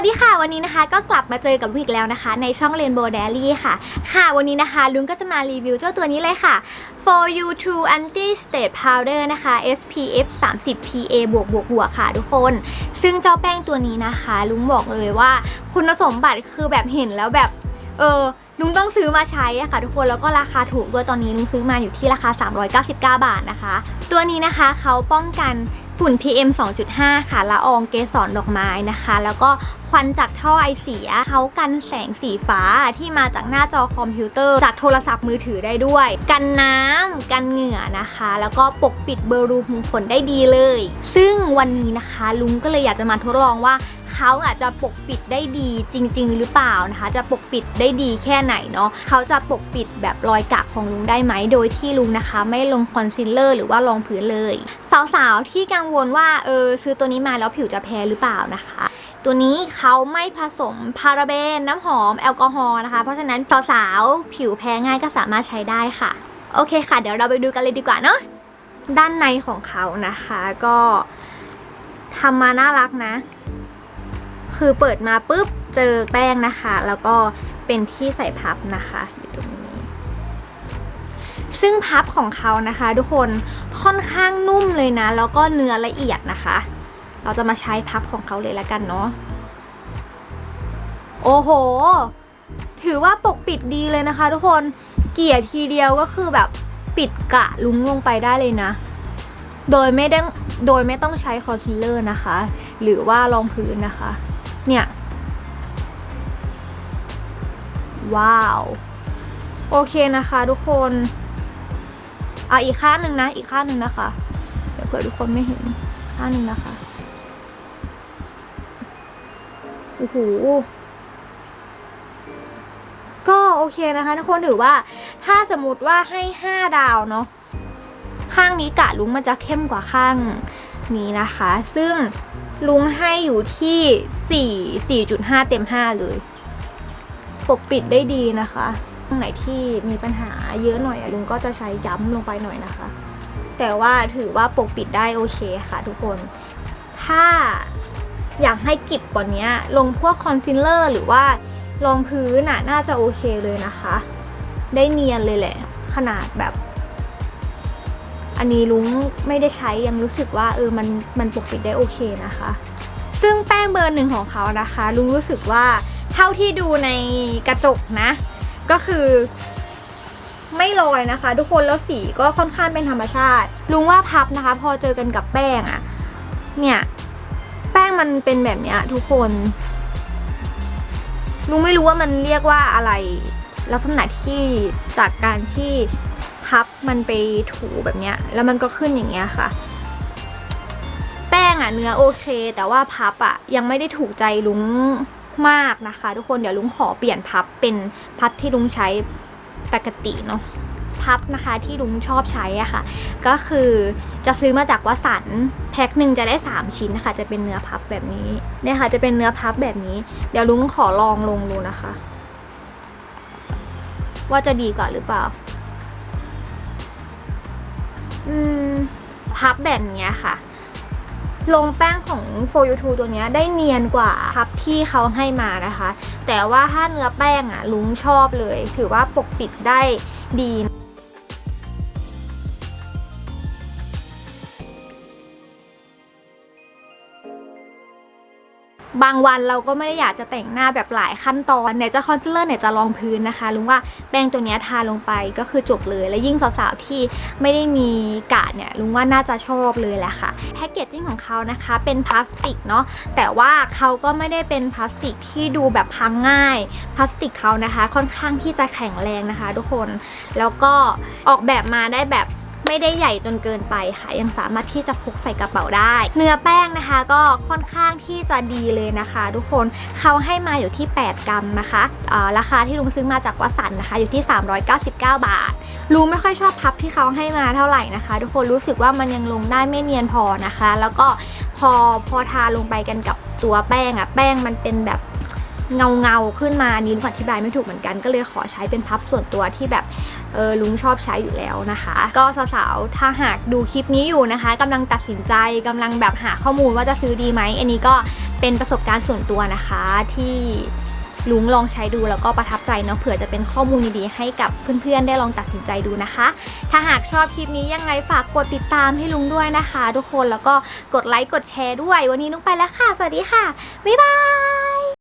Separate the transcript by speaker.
Speaker 1: วัสดีค่ะวันนี้นะคะก็กลับมาเจอกับลุงอีกแล้วนะคะ ในช่องเรนโบว์เดลี่ค่ะ ค่ะวันนี้นะคะ ลุงก็จะมารีวิวเจ้าตัวนี้เลยค่ะ For You To Anti State Powder นะคะ SPF 30 PA บวกบวกบวกค่ะทุกคน ซึ่งเจ้าแป้งตัวนี้นะคะ ลุงบอกเลยว่า คุณสมบัติคือแบบเห็นแล้วแบบ เออลุงต้องซื้อมาใช้อะค่ะทุกคนแล้วก็ราคาถูกด้วยตอนนี้ลุงซื้อมาอยู่ที่ราคา 399 บาทนะคะ ตัวนี้นะคะเขาป้องกันฝุ่น PM 2.5 ค่ะละอองเกสรดอกไม้นะคะ แล้วก็ควันจากท่อไอเสียเขากันแสงสีฟ้าที่มาจากหน้าจอคอมพิวเตอร์ จากโทรศัพท์มือถือได้ด้วย กันน้ำกันเหงื่อนะคะ แล้วก็ปกปิดเบอร์รูขุมขนได้ดีเลย ซึ่งวันนี้นะคะ ลุงก็เลยอยากจะมาทดลองว่า เขาอาจจะปกปิดได้ดีจริง ๆ หรือเปล่านะคะ จะปกปิดได้ดีแค่ไหนเนาะเขาจะปกปิดแบบรอยกากของลุงได้ไหมโดยที่ลุงนะคะ ไม่ลงคอนซีลเลอร์หรือว่ารองพื้นเลย สาวๆที่กังวลว่าเออซื้อตัวนี้มาแล้วผิวจะแพ้หรือเปล่านะคะตัวนี้เขาไม่ผสมพาราเบน น้ำหอม แอลกอฮอล์นะคะ เพราะฉะนั้นสาวๆผิวแพ้ง่ายก็สามารถใช้ได้ค่ะ โอเคค่ะ เดี๋ยวเราไปดูกันเลยดีกว่าเนาะด้านในของเขานะคะก็ทำมาน่ารักนะ คือเปิดมาปุ๊บเจอแป้งนะคะ แล้วก็เป็นที่ใส่พับนะคะอยู่ตรงนี้ ซึ่งพับของเขานะคะ ทุกคนค่อนข้างนุ่มเลยนะ แล้วก็เนื้อละเอียดนะคะ เราจะมาใช้พับของเขาเลยละกันเนาะโอ้โห ถือว่าปกปิดดีเลยนะคะ ทุกคนเกลี่ยทีเดียวก็คือแบบปิดกะลุงลงไปได้เลยนะ โดยไม่ได้โดยไม่ต้องใช้คอนซีลเลอร์นะคะ หรือว่ารองพื้นนะคะ เนี่ย ว้าว โอเคนะคะทุกคนอะอีกข้างหนึ่งนะ อีกข้างหนึ่งนะคะ เดี๋ยวเผื่อทุกคนไม่เห็นข้างหนึ่งนะคะโอ้โหก็โอเคนะคะทุกคนถือว่า ถ้าสมมติว่าให้5ดาวเนาะข้างนี้กะลุงมันจะเข้มกว่าข้าง นี้นะคะ ซึ่งลุงให้อยู่ที่4 4.5 เต็ม 5 เลย ปกปิดได้ดีนะคะตรงไหนที่มีปัญหาเยอะหน่อยลุงก็จะใช้ย้ำลงไปหน่อยนะคะ แต่ว่าถือว่าปกปิดได้โอเคค่ะทุกคน ถ้าอยากให้กิบกว่านี้ลงพวกคอนซีลเลอร์หรือว่ารองพื้นน่ะน่าจะโอเคเลยนะคะ ได้เนียนเลยแหละ ขนาดแบบ อันนี้ลุงไม่ได้ใช้ยังรู้สึกว่าเออมันมันปกปิดได้โอเคนะคะ ซึ่งแป้งเบอร์หนึ่งของเขานะคะ ลุงรู้สึกว่าเท่าที่ดูในกระจกนะ ก็คือ ไม่ลอยนะคะ ทุกคนแล้วสีก็ค่อนข้างเป็นธรรมชาติ ลุงว่าพับนะคะ พอเจอกันกับแป้งอะเนี่ยแป้งมันเป็นแบบเนี้ยทุกคนลุงไม่รู้ว่ามันเรียกว่าอะไรลักษณะที่จากการที่ พับมันไปถูแบบเนี้ย แล้วมันก็ขึ้นอย่างเงี้ยค่ะ แป้งอะเนื้อโอเค แต่ว่าพับอะยังไม่ได้ถูกใจลุงมากนะคะ ทุกคนเดี๋ยวลุงขอเปลี่ยนพับเป็นพับที่ลุงใช้ปกติเนาะพับนะคะที่ลุงชอบใช้อะค่ะ ก็คือจะซื้อมาจากวัสันต์แพ็คหนึ่งจะได้ 3 ชิ้นนะคะ จะเป็นเนื้อพับแบบนี้เนี่ยค่ะ จะเป็นเนื้อพับแบบนี้ เดี๋ยวลุงขอลองลงดูนะคะ ว่าจะดีกว่าหรือเปล่า อืมพับแบบนี้ค่ะ ลงแป้งของ For You To ตัวนี้ได้เนียนกว่าพับที่เขาให้มานะคะ แต่ว่าถ้าเนื้อแป้งอะลุงชอบเลย ถือว่าปกปิดได้ดี บางวันเราก็ไม่ได้อยากจะแต่งหน้าแบบหลายขั้นตอนไหนจะคอนซีลเลอร์ไหนจะรองพื้นนะคะลุงว่าแป้งตัวนี้ทาลงไปก็คือจบเลย และยิ่งสาวๆที่ไม่ได้มีกะเนี่ยลุงว่าน่าจะชอบเลยแหละค่ะแพคเกจจิ้งของเขานะคะเป็นพลาสติกเนาะแต่ว่าเขาก็ไม่ได้เป็นพลาสติกที่ดูแบบพังง่ายพลาสติกเขานะคะ ค่อนข้างที่จะแข็งแรงนะคะ ทุกคนแล้วก็ออกแบบมาได้แบบ ไม่ได้ใหญ่จนเกินไปค่ะยังสามารถที่จะพกใส่กระเป๋าได้ เนื้อแป้งนะคะก็ค่อนข้างที่จะดีเลยนะคะ ทุกคนเขาให้มาอยู่ที่ 8 กรัมนะคะราคาที่ลุงซื้อมาจากวัสันนะคะ อยู่ที่ 399 บาทลุงไม่ค่อยชอบพับที่เขาให้มาเท่าไหร่นะคะ ทุกคนรู้สึกว่ามันยังลงได้ไม่เนียนพอนะคะ แล้วก็พอพอทาลงไปกันกับตัวแป้งอะแป้งมันเป็นแบบเงาเงาขึ้นมานี้อธิบายไม่ถูกเหมือนกันก็เลยขอใช้เป็นพับส่วนตัวที่แบบ เออลุงชอบใช้อยู่แล้วนะคะ ก็สาวๆถ้าหากดูคลิปนี้อยู่นะคะกำลังตัดสินใจกำลังแบบหาข้อมูลว่าจะซื้อดีไหมอันนี้ก็เป็นประสบการณ์ส่วนตัวนะคะที่ลุงลองใช้ดูแล้วก็ประทับใจเนาะเผื่อจะเป็นข้อมูลดีๆให้กับเพื่อนๆ ได้ลองตัดสินใจดูนะคะ ถ้าหากชอบคลิปนี้ยังไงฝากกดติดตามให้ลุงด้วยนะคะ ทุกคนแล้วก็กดไลค์กดแชร์ด้วย วันนี้นุ้งไปแล้วค่ะ สวัสดีค่ะ บ๊ายบาย